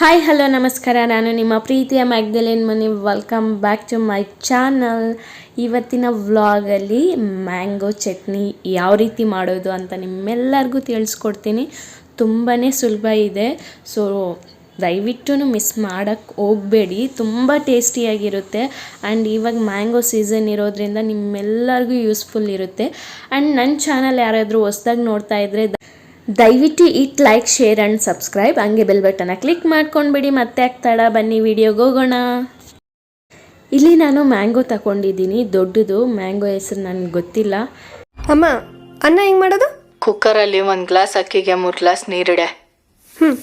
Hi hello ನಮಸ್ಕಾರ. ನಾನು ನಿಮ್ಮ ಪ್ರೀತಿಯ Magdalene Mani. Welcome back to my channel ಇವತ್ತಿನ ವ್ಲಾಗಲ್ಲಿ ಮ್ಯಾಂಗೋ ಚಟ್ನಿ ಯಾವ ರೀತಿ ಮಾಡೋದು ಅಂತ ನಿಮ್ಮೆಲ್ಲರಿಗೂ ತಿಳಿಸ್ಕೊಡ್ತೀನಿ. ತುಂಬಾ ಸುಲಭ ಇದೆ. ಸೊ ದಯವಿಟ್ಟು ಮಿಸ್ ಮಾಡೋಕ್ಕೆ ಹೋಗಬೇಡಿ. ತುಂಬ ಟೇಸ್ಟಿಯಾಗಿರುತ್ತೆ ಆ್ಯಂಡ್ ಇವಾಗ ಮ್ಯಾಂಗೋ ಸೀಸನ್ ಇರೋದ್ರಿಂದ ನಿಮ್ಮೆಲ್ಲರಿಗೂ ಯೂಸ್ಫುಲ್ ಇರುತ್ತೆ. ಆ್ಯಂಡ್ ನನ್ನ ಚಾನಲ್ ಯಾರಾದರೂ ಹೊಸ್ದಾಗಿ ನೋಡ್ತಾ ಇದ್ದರೆ ದಯವಿಟ್ಟು it like share and subscribe. ಹಂಗೆ ಬೆಲ್ ಬಟನ್ನ ಕ್ಲಿಕ್ ಮಾಡ್ಕೊಂಡ್ಬಿಡಿ. ಮತ್ತೆ ಆಗ್ತಾಡ ಬನ್ನಿ ವಿಡಿಯೋಗೆ ಹೋಗೋಣ. ಇಲ್ಲಿ ನಾನು ಮ್ಯಾಂಗೋ ತಗೊಂಡಿದ್ದೀನಿ ದೊಡ್ಡದು. ಮ್ಯಾಂಗೋ ಹೆಸರು ನನಗೆ ಗೊತ್ತಿಲ್ಲ. ಅಮ್ಮ ಅನ್ನ ಹೆಂಗೆ ಮಾಡೋದು? ಕುಕ್ಕರಲ್ಲಿ ಒಂದು ಗ್ಲಾಸ್ ಅಕ್ಕಿಗೆ ಮೂರು ಗ್ಲಾಸ್ ನೀರಿಡೆ. ಹ್ಮ್.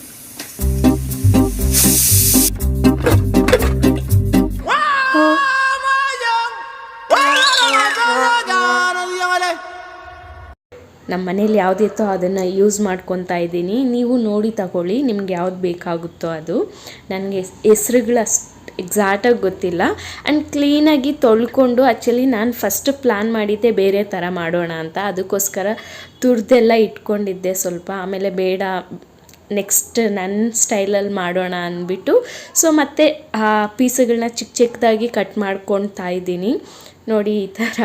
ನಮ್ಮ ಮನೇಲಿ ಯಾವುದಿತ್ತೋ ಅದನ್ನು ಯೂಸ್ ಮಾಡ್ಕೊತಾ ಇದ್ದೀನಿ. ನೀವು ನೋಡಿ ತಗೊಳ್ಳಿ ನಿಮ್ಗೆ ಯಾವ್ದು ಬೇಕಾಗುತ್ತೋ ಅದು. ನನಗೆ ಹೆಸ್ರುಗಳು ಅಷ್ಟು ಎಕ್ಸಾಕ್ಟಾಗಿ ಗೊತ್ತಿಲ್ಲ. ಆ್ಯಂಡ್ ಕ್ಲೀನಾಗಿ ತೊಳ್ಕೊಂಡು ಆ್ಯಕ್ಚುಲಿ ನಾನು ಫಸ್ಟ್ ಪ್ಲ್ಯಾನ್ ಮಾಡಿದ್ದೆ ಬೇರೆ ಥರ ಮಾಡೋಣ ಅಂತ. ಅದಕ್ಕೋಸ್ಕರ ತುರ್ದೆಲ್ಲ ಇಟ್ಕೊಂಡಿದ್ದೆ ಸ್ವಲ್ಪ. ಆಮೇಲೆ ಬೇಡ ನೆಕ್ಸ್ಟ್ ನನ್ನ ಸ್ಟೈಲಲ್ಲಿ ಮಾಡೋಣ ಅಂದ್ಬಿಟ್ಟು. ಸೊ ಮತ್ತೆ ಆ ಪೀಸುಗಳನ್ನ ಚಿಕ್ಕ ಚಿಕ್ಕದಾಗಿ ಕಟ್ ಮಾಡ್ಕೊಳ್ತಾ ಇದ್ದೀನಿ. ನೋಡಿ ಈ ಥರ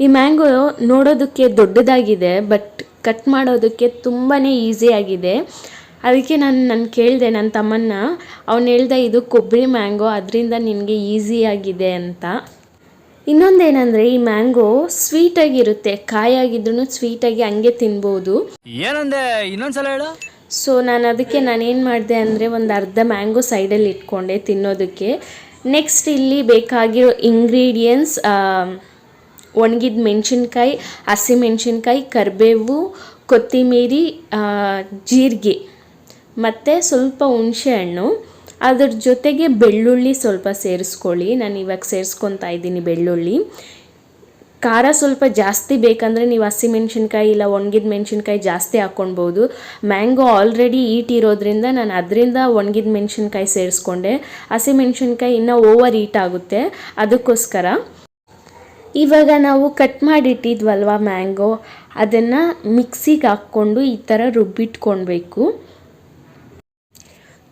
ಈ ಮ್ಯಾಂಗೋ ನೋಡೋದಕ್ಕೆ ದೊಡ್ಡದಾಗಿದೆ ಬಟ್ ಕಟ್ ಮಾಡೋದಕ್ಕೆ ತುಂಬಾ ಈಸಿಯಾಗಿದೆ ಅದಕ್ಕೆ ನಾನು ನಾನು ಕೇಳಿದೆ ನನ್ನ ತಮ್ಮನ್ನ. ಅವನು ಹೇಳ್ದೆ ಇದು ಕೊಬ್ಬರಿ ಮ್ಯಾಂಗೋ ಅದರಿಂದ ನಿನಗೆ ಈಸಿಯಾಗಿದೆ ಅಂತ. ಇನ್ನೊಂದೇನಂದ್ರೆ ಈ ಮ್ಯಾಂಗೋ ಸ್ವೀಟಾಗಿರುತ್ತೆ. ಕಾಯಾಗಿದ್ರೂ ಸ್ವೀಟಾಗಿ ಹಂಗೆ ತಿನ್ಬೋದು. ಏನಂದೆ? ಇನ್ನೊಂದ್ಸಲ ಹೇಳು. ಸೊ ನಾನು ಅದಕ್ಕೆ ನಾನೇನು ಮಾಡಿದೆ ಅಂದರೆ ಒಂದು ಅರ್ಧ ಮ್ಯಾಂಗೋ ಸೈಡಲ್ಲಿ ಇಟ್ಕೊಂಡೆ ತಿನ್ನೋದಕ್ಕೆ. ನೆಕ್ಸ್ಟ್ ಇಲ್ಲಿ ಬೇಕಾಗಿರೋ ಇಂಗ್ರೀಡಿಯೆಂಟ್ಸ್ ಒಣಗಿದ ಮೆಣಸಿನ್ಕಾಯಿ ಹಸಿಮೆಣ್ಸಿನ್ಕಾಯಿ ಕರಿಬೇವು, ಕೊತ್ತಿಮೀರಿ ಜೀರಿಗೆ ಮತ್ತು ಸ್ವಲ್ಪ ಹುಣಸೆಹಣ್ಣು ಅದ್ರ ಜೊತೆಗೆ ಬೆಳ್ಳುಳ್ಳಿ ಸ್ವಲ್ಪ ಸೇರಿಸ್ಕೊಳ್ಳಿ. ನಾನು ಇವಾಗ ಸೇರಿಸ್ಕೊತಾ ಇದ್ದೀನಿ ಬೆಳ್ಳುಳ್ಳಿ. ಖಾರ ಸ್ವಲ್ಪ ಜಾಸ್ತಿ ಬೇಕಂದರೆ ನೀವು ಹಸಿಮೆಣ್ಸಿನ್ಕಾಯಿ ಇಲ್ಲ ಒಣಗಿದ ಮೆಣಸಿನ್ಕಾಯಿ ಜಾಸ್ತಿ ಹಾಕ್ಕೊಳ್ಬೋದು ಮ್ಯಾಂಗೋ ಆಲ್ರೆಡಿ ಈಟ್ ಇರೋದ್ರಿಂದ ನಾನು ಅದರಿಂದ ಒಣಗಿದ ಮೆಣಸಿನ್ಕಾಯಿ ಸೇರಿಸ್ಕೊಂಡೆ. ಹಸಿಮೆಣ್ಸಿನ್ಕಾಯಿ ಇನ್ನೂ ಓವರ್ ಈಟ್ ಆಗುತ್ತೆ. ಅದಕ್ಕೋಸ್ಕರ ಇವಾಗ ನಾವು ಕಟ್ ಮಾಡಿಟ್ಟಿದ್ವಲ್ವ ಮ್ಯಾಂಗೋ? ಅದನ್ನು ಮಿಕ್ಸಿಗೆ ಹಾಕ್ಕೊಂಡು ಈ ಥರ ರುಬ್ಬಿಟ್ಕೊಳ್ಬೇಕು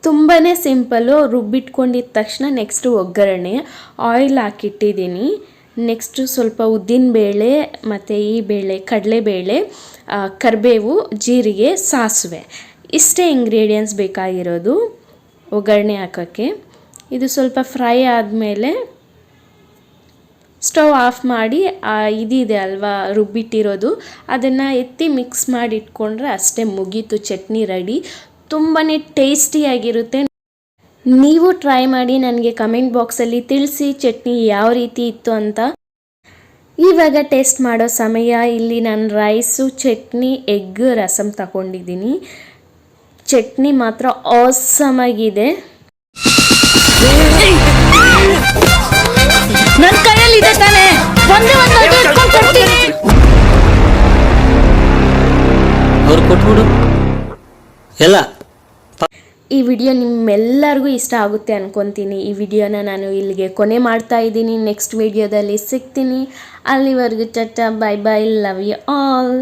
ತುಂಬಾ ಸಿಂಪಲ್ಲು ರುಬ್ಬಿಟ್ಕೊಂಡಿದ್ದ ತಕ್ಷಣ ನೆಕ್ಸ್ಟು ಒಗ್ಗರಣೆ ಆಯಿಲ್ ಹಾಕಿಟ್ಟಿದ್ದೀನಿ. ನೆಕ್ಸ್ಟು ಸ್ವಲ್ಪ ಉದ್ದಿನಬೇಳೆ ಮತ್ತು ಈ ಬೇಳೆ ಕಡಲೆಬೇಳೆ ಕರಿಬೇವು, ಜೀರಿಗೆ, ಸಾಸಿವೆ. ಇಷ್ಟೇ ಇಂಗ್ರೀಡಿಯೆಂಟ್ಸ್ ಬೇಕಾಗಿರೋದು ಒಗ್ಗರಣೆ ಹಾಕೋಕ್ಕೆ. ಇದು ಸ್ವಲ್ಪ ಫ್ರೈ ಆದಮೇಲೆ ಸ್ಟವ್ ಆಫ್ ಮಾಡಿ ಇದಿದೆ ಅಲ್ವಾ, ರುಬ್ಬಿಟ್ಟಿರೋದು, ಅದನ್ನು ಎತ್ತಿ ಮಿಕ್ಸ್ ಮಾಡಿ ಇಟ್ಕೊಂಡ್ರೆ ಅಷ್ಟೇ ಮುಗೀತು, ಚಟ್ನಿ ರೆಡಿ ತುಂಬಾ ಟೇಸ್ಟಿಯಾಗಿರುತ್ತೆ ನೀವು ಟ್ರೈ ಮಾಡಿ ನನಗೆ ಕಮೆಂಟ್ ಬಾಕ್ಸಲ್ಲಿ ತಿಳಿಸಿ ಚಟ್ನಿ ಯಾವ ರೀತಿ ಇತ್ತು ಅಂತ. ಇವಾಗ ಟೇಸ್ಟ್ ಮಾಡೋ ಸಮಯ, ಇಲ್ಲಿ ನಾನು ರೈಸು ಚಟ್ನಿ ಎಗ್ ರಸಮ್ ತಗೊಂಡಿದ್ದೀನಿ. ಚಟ್ನಿ ಮಾತ್ರ ಆಸಮಾಗಿದೆ ನನ್ ಕೈಯಲ್ಲಿ ಇದೆ ತಾನೆ. ಒಂದೇ ಒಂದು ಅಡಿ ಇಟ್ಕೊಂಡ್ ಕೊಡ್ತೀನಿ. ಅವ್ರು ಕೊಟ್ಬಿಡು. ಎಲ್ಲ. ಈ ವಿಡಿಯೋ ನಿಮ್ಮೆಲ್ಲರಿಗೂ ಇಷ್ಟ ಆಗುತ್ತೆ ಅನ್ಕೊತೀನಿ. ಈ ವಿಡಿಯೋನ ನಾನು ಇಲ್ಲಿಗೆ ಕೊನೆ ಮಾಡ್ತಾ ಇದ್ದೀನಿ. ನೆಕ್ಸ್ಟ್ ವಿಡಿಯೋದಲ್ಲಿ ಸಿಗ್ತೀನಿ. ಅಲ್ಲಿವರೆಗೂ ಚಟ್ಟ bye bye love you all